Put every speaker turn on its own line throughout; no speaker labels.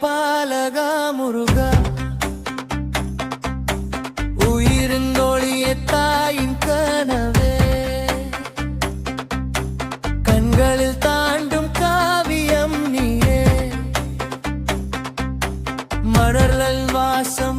பாலகா முருகா. உயிருந்தொழிய தாயின் கனவே. கண்களில் தாண்டும் காவியம் நீயே. மணர்லல் வாசம்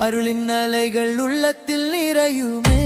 அருளின் அலைகள் உள்ளத்தில் நிறையுமே.